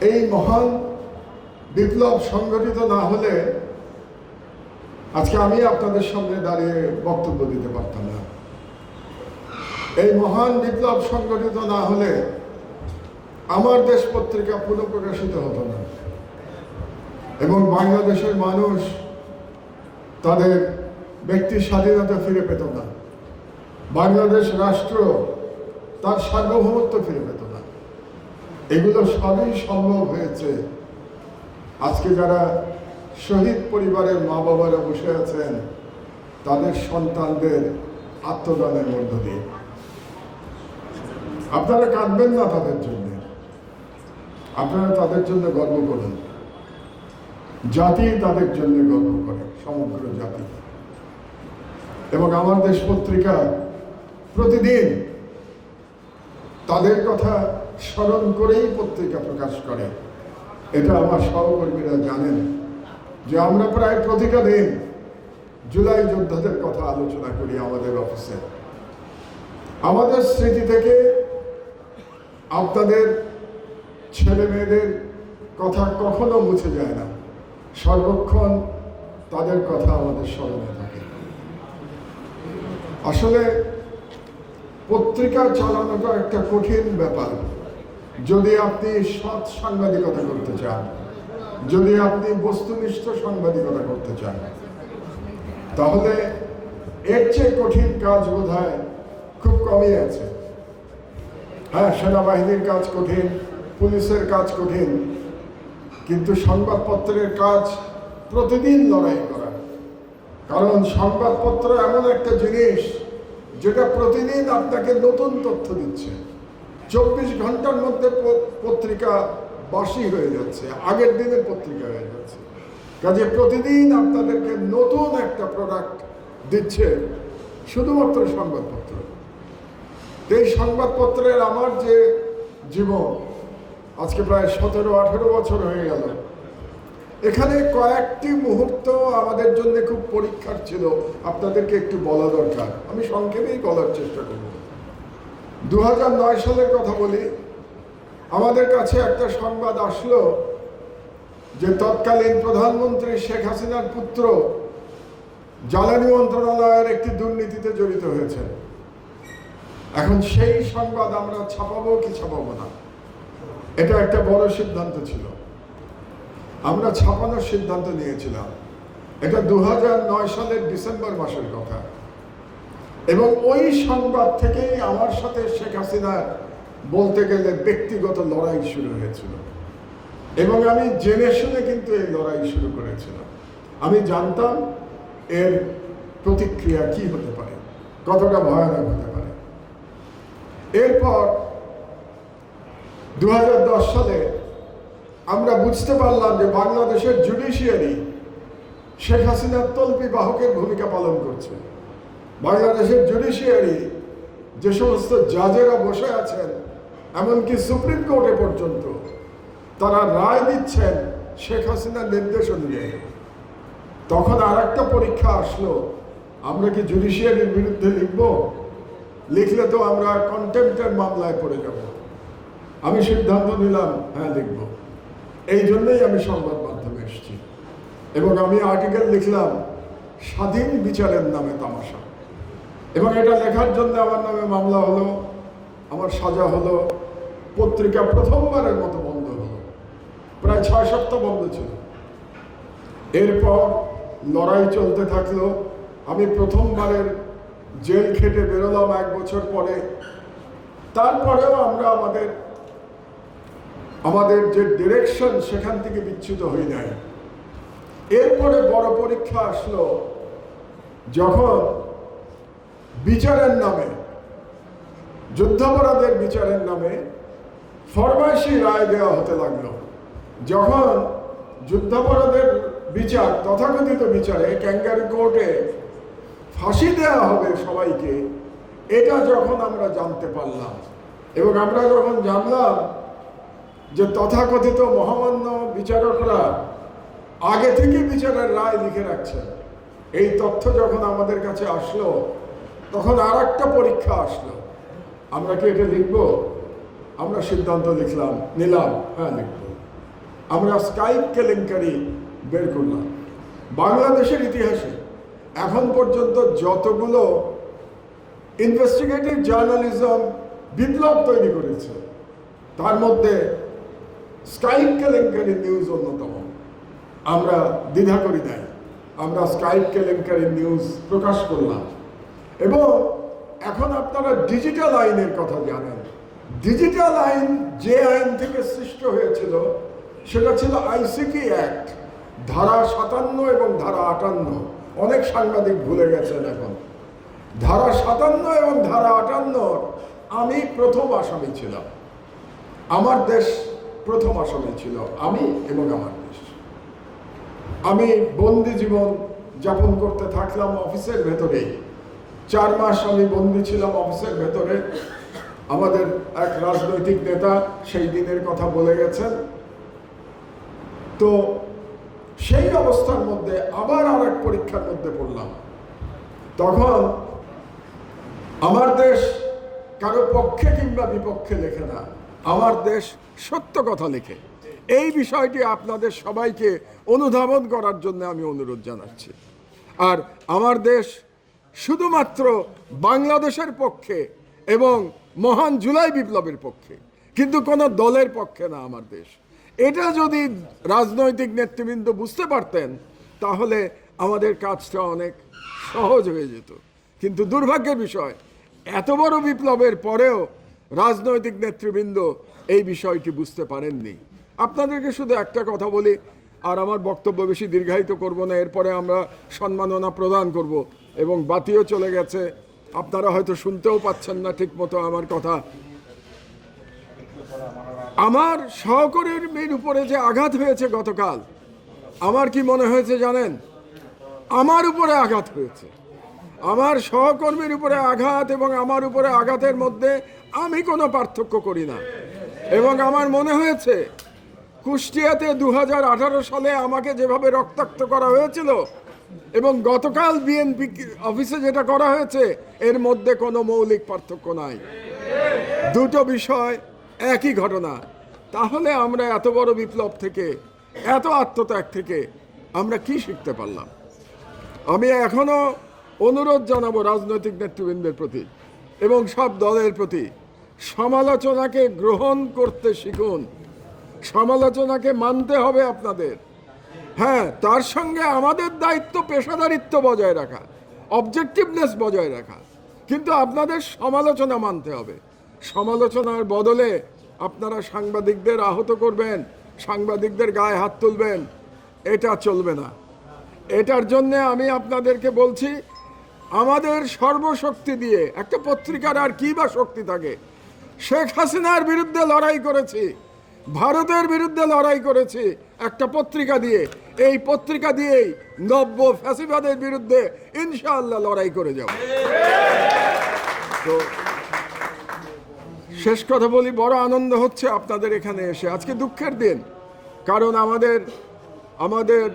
এই মহান বিপ্লব সংগঠিত না হলে আজকে আমি আপনাদের সামনে দাঁড়িয়ে বক্তব্য দিতে পারতাম না। এই মহান বিপ্লব সংগঠিত না হলে আমার দেশ পত্রিকা পুনঃপ্রকাশিত হতো না। এবং বাংলাদেশের মানুষ তাদের ব্যক্তি স্বাধীনতা ফিরে পেত না। বাংলাদেশ রাষ্ট্র তার সার্বভৌমত্ব ফিরে পেত এগুলো সবই সম্ভব হয়েছে। আজকে যারা শহীদ পরিবারের মা বাবারা বসে আছেন, তাদের সন্তানদের আত্মদানের মধ্য দিয়ে। আপনারা কাঁদবেন না তাদের জন্য। আপনারা তাদের জন্য গর্ব করুন। জাতি তাদের জন্য গর্ব করে, সমগ্র জাতি। এবং আমার দেশ পত্রিকা প্রতিদিন তাদের কথা স্মরণ করেই পত্রিকা প্রকাশ করে। এটা আমার সহকর্মীরা জানেন যে আমরা প্রায় প্রতিটা দিন জুলাই যোদ্ধাদের কথা আলোচনা করি আমাদের অফিসে। আমাদের স্মৃতি থেকে আপনাদের ছেলে মেয়েদের কথা কখনো মুছে যায় না। সর্বক্ষণ তাদের কথা আমাদের স্মরণে থাকে। আসলে পত্রিকা চালানোটা একটা কঠিন ব্যাপার। যদি আপনি সৎ সাংবাদিকতা করতে চান, যদি আপনি বস্তুনিষ্ঠ সাংবাদিকতা করতে চান, তাহলে এর চেয়ে কঠিন কাজ বোধ খুব কমই আছে। হ্যাঁ সেনাবাহিনীর কাজ কঠিন, পুলিশের কাজ কঠিন, কিন্তু সংবাদপত্রের কাজ প্রতিদিন লড়াই করা। কারণ সংবাদপত্র এমন একটা জিনিস যেটা প্রতিদিন আপনাকে নতুন তথ্য দিচ্ছে। চব্বিশ ঘণ্টার মধ্যে পত্রিকা বাসি হয়ে যাচ্ছে, আগের দিনের পত্রিকা হয়ে যাচ্ছে। কাজে প্রতিদিন আপনাদেরকে নতুন একটা প্রোডাক্ট দিচ্ছে শুধুমাত্র সংবাদপত্র। এই সংবাদপত্রের আমার যে জীবন, আজকে প্রায় সতেরো, আঠেরো বছর হয়ে গেল। এখানে কয়েকটি মুহূর্ত আমাদের জন্য খুব পরীক্ষার ছিল, আপনাদেরকে একটু বলা দরকার। আমি সংক্ষেপেই বলার চেষ্টা করব। দু সালের কথা বলি, আমাদের কাছে একটা সংবাদ আসলো যে তৎকালীন প্রধানমন্ত্রী শেখ হাসিনার পুত্র জ্বালানি মন্ত্রণালয়ের একটি দুর্নীতিতে জড়িত হয়েছে এখন সেই সংবাদ আমরা ছাপাবো কি ছাপাবো না? এটা একটা বড় সিদ্ধান্ত ছিল। আমরা ছাপানোর সিদ্ধান্ত নিয়েছিলাম। এটা দু সালের ডিসেম্বর মাসের কথা। এবং ওই সংবাদ থেকেই আমার সাথে শেখ হাসিনার বলতে গেলে ব্যক্তিগত লড়াই শুরু হয়েছিল। এবং আমি জেনে শুনে কিন্তু এই লড়াই শুরু করেছিলাম। আমি জানতাম এর প্রতিক্রিয়া কি হতে পারে, কতটা ভয়ানক হতে পারে। এরপর দু হাজার দশ সালে আমরা বুঝতে পারলাম যে বাংলাদেশের জুডিশিয়ারি শেখ হাসিনার তল্পি বাহকের ভূমিকা পালন করছে। বাংলাদেশের জুডিশিয়ারি যে সমস্ত জাজেরা বসে আছেন, এমনকি সুপ্রিম কোর্টে পর্যন্ত, তারা রায় দিচ্ছেন শেখ হাসিনার নির্দেশ অনুযায়ী তখন আর একটা পরীক্ষা আসলো, আমরা কি জুডিশিয়ারির বিরুদ্ধে লিখব? লিখলে তো আমরা কন্টেম্পটের মামলায় পড়ে যাব। আমি সিদ্ধান্ত নিলাম হ্যাঁ লিখব। এই জন্যই আমি সংবাদ মাধ্যমে এসেছি। এবং আমি আর্টিকেল লিখলাম, স্বাধীন বিচারের নামে তামাশা। এবং এটা লেখার জন্য আমার নামে মামলা হলো, আমার সাজা হলো, পত্রিকা প্রথমবারের মতো বন্ধ হলো। প্রায় ছয় সপ্তাহ বন্ধ ছিল। এরপর লড়াই চলতে থাকল। আমি প্রথমবারের জেল খেটে বেরোলাম এক বছর পরে। তারপরেও আমরা আমাদের আমাদের যে ডিরেকশন সেখান থেকে বিচ্যুত হই নাই। এরপরে বড় পরীক্ষা আসলো, যখন বিচারের নামে, যুদ্ধাপরাধের বিচারের নামে ফরমাইশি রায় দেওয়া হতে লাগল। যখন যুদ্ধাপরাধের বিচার, তথাকথিত বিচারে ক্যাঙ্গারি কোর্টে ফাঁসি দেওয়া হবে সবাইকে, এটা যখন আমরা জানতে পারলাম এবং আমরা যখন জানলাম যে তথাকথিত মহামান্য বিচারকরা আগে থেকে বিচারের রায় লিখে রাখছেন, এই তথ্য যখন আমাদের কাছে আসলো তখন আর একটা পরীক্ষা আসলো। আমরা কি এটা লিখব? আমরা সিদ্ধান্ত লিখলাম, নিলাম হ্যাঁ লিখব। আমরা স্কাইপ কেলেঙ্কারি বের করলাম। বাংলাদেশের ইতিহাসে এখন পর্যন্ত যতগুলো ইনভেস্টিগেটিভ জার্নালিজম বিপ্লব তৈরি করেছে, তার মধ্যে স্কাইপ কেলেঙ্কারি নিউজ অন্যতম। আমরা দ্বিধা করি নাই। আমরা স্কাইপ কেলেঙ্কারি নিউজ প্রকাশ করলাম। এবং এখন আপনারা ডিজিটাল আইনের কথা জানেন। ডিজিটাল আইন যে আইন থেকে সৃষ্ট হয়েছিল, সেটা ছিল আইসিটি অ্যাক্ট, ধারা সাতান্ন এবং ধারা আটান্ন। অনেক সাংবাদিক ভুলে গেছেন এখন। ধারা সাতান্ন এবং ধারা আটান্ন, আমি প্রথম আসামি ছিলাম। আমার দেশ প্রথম আসামি ছিল, আমি এবং আমার দেশ। আমি বন্দি জীবন যাপন করতে থাকলাম অফিসের ভেতরেই। চার মাস আমি বন্দি ছিলাম অফিসের ভেতরে। আমাদের এক রাজনৈতিক নেতা সেই দিনের কথা বলে গেছেন। তো সেই অবস্থার মধ্যে আবার আর এক পরীক্ষার মধ্যে পড়লাম। তখন আমার দেশ কারও পক্ষে কিংবা বিপক্ষে লেখে না, আমার দেশ সত্য কথা লেখে। এই বিষয়টি আপনাদের সবাইকে অনুধাবন করার জন্য আমি অনুরোধ জানাচ্ছি। আর আমার দেশ শুধুমাত্র বাংলাদেশের পক্ষে এবং মহান জুলাই বিপ্লবের পক্ষে, কিন্তু কোনো দলের পক্ষে না আমার দেশ। এটা যদি রাজনৈতিক নেতৃবৃন্দ বুঝতে পারতেন, তাহলে আমাদের কাজটা অনেক সহজ হয়ে যেত। কিন্তু দুর্ভাগ্যের বিষয়, এত বড় বিপ্লবের পরেও রাজনৈতিক নেতৃবৃন্দ এই বিষয়টি বুঝতে পারেননি। আপনাদেরকে শুধু একটা কথা বলি, আর আমার বক্তব্য বেশি দীর্ঘায়িত করব না, এরপরে আমরা সম্মাননা প্রদান করব। এবং বাতিও চলে গেছে। আপনারা হয়তো শুনতেও পাচ্ছেন না ঠিক মতো আমার কথা। আমার সহকর্মীর উপরে যে আঘাত হয়েছে গতকাল, আমার কি মনে হয়েছে জানেন? আমার উপরে আঘাত হয়েছে। আমার সহকর্মীর উপরে আঘাত এবং আমার উপরে আঘাতের মধ্যে আমি কোনো পার্থক্য করি না। এবং আমার মনে হয়েছে, কুষ্টিয়াতে দু হাজার আঠারো সালে আমাকে যেভাবে রক্তাক্ত করা হয়েছিল এবং গতকাল বিএনপি অফিসে যেটা করা হয়েছে, এর মধ্যে কোনো মৌলিক পার্থক্য নাই। দুটো বিষয়, একই ঘটনা। তাহলে আমরা এত বড় বিপ্লব থেকে, এত আত্মত্যাগ থেকে আমরা কি শিখতে পারলাম? আমি এখনও অনুরোধ জানাব রাজনৈতিক নেতৃবৃন্দের প্রতি এবং সব দলের প্রতি, সমালোচনাকে গ্রহণ করতে শিখুন। সমালোচনাকে মানতে হবে আপনাদের। হ্যাঁ তার সঙ্গে আমাদের দায়িত্ব পেশাদারিত্ব বজায় রাখা অবজেক্টিভনেস বজায় রাখা। কিন্তু আপনাদের সমালোচনা মানতে হবে। সমালোচনার বদলে আপনারা সাংবাদিকদের আহত করবেন, সাংবাদিকদের গায়ে হাত তুলবেন, এটা চলবে না। এটার জন্য আমি আপনাদেরকে বলছি, আমাদের সর্বশক্তি দিয়ে, একটা পত্রিকার আর কি বা শক্তি থাকে, শেখ হাসিনার বিরুদ্ধে লড়াই করেছি, ভারতের বিরুদ্ধে লড়াই করেছি, একটা পত্রিকা দিয়ে এই পত্রিকা দিয়েই নব্য ফ্যাসিবাদের বিরুদ্ধে ইনশাআল্লাহ লড়াই করে যাব। তো শেষ কথা বলি, বড় আনন্দ হচ্ছে আপনাদের এখানে এসে। আজকে দুঃখের দিন, কারণ আমাদের আমাদের